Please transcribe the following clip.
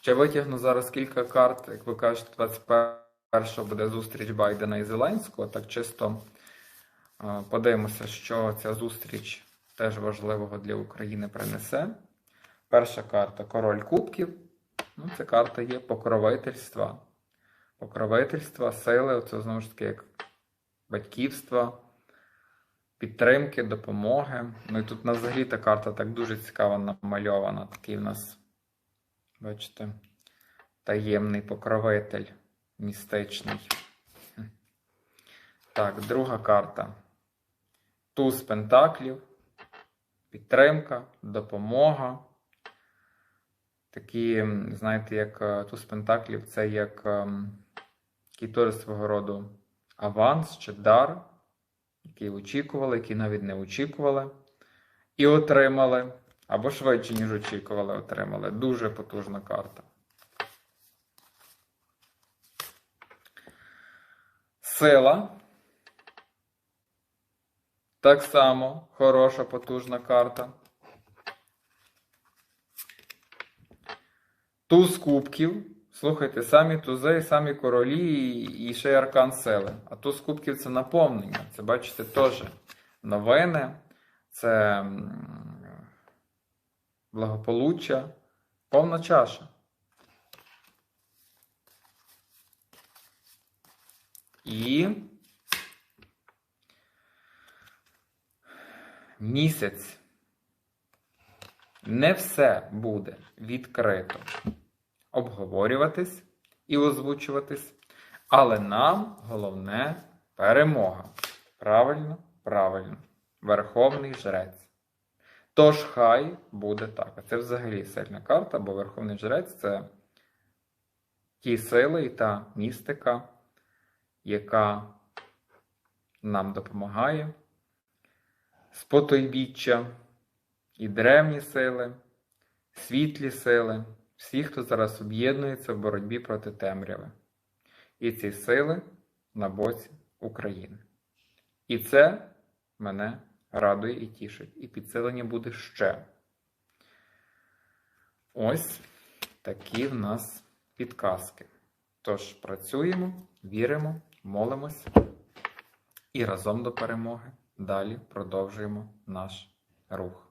Ще витягну зараз кілька карт, як ви кажете, 21 буде зустріч Байдена і Зеленського. Так чисто е, подивимося, що ця зустріч теж важливого для України принесе. Перша карта Король Кубків. Ну, Ця карта є покровительства. Покровительства, сили, це знову ж таки як батьківства, підтримки, допомоги. Ну і тут взагалі та карта так дуже цікаво намальована. Такий в нас, бачите, таємний покровитель містичний. Так, друга карта. Туз Пентаклів. Підтримка, допомога. Такі, знаєте, як е, туз Пентаклів, це як ем, теж свого роду аванс чи дар, який очікували, який навіть не очікували, і отримали, або швидше, ніж очікували, отримали. Дуже потужна карта. Сила. Так само хороша, потужна карта. Туз кубків. Слухайте, самі тузи, самі королі і- ще й аркан сили. А туз кубків це наповнення. Це, бачите, теж новини, це благополуччя, повна чаша. І місяць. Не все буде відкрито обговорюватись і озвучуватись, але нам головне перемога. Правильно, правильно. Верховний жрець. Тож хай буде так. Це взагалі сильна карта, бо Верховний жрець це ті сили і та містика, яка нам допомагає. Спотойбіччя і древні сили, світлі сили, всі, хто зараз об'єднується в боротьбі проти темряви. І ці сили на боці України. І це мене радує і тішить. І підсилення буде ще. Ось такі в нас підказки. Тож працюємо, віримо, молимось і разом до перемоги далі продовжуємо наш рух.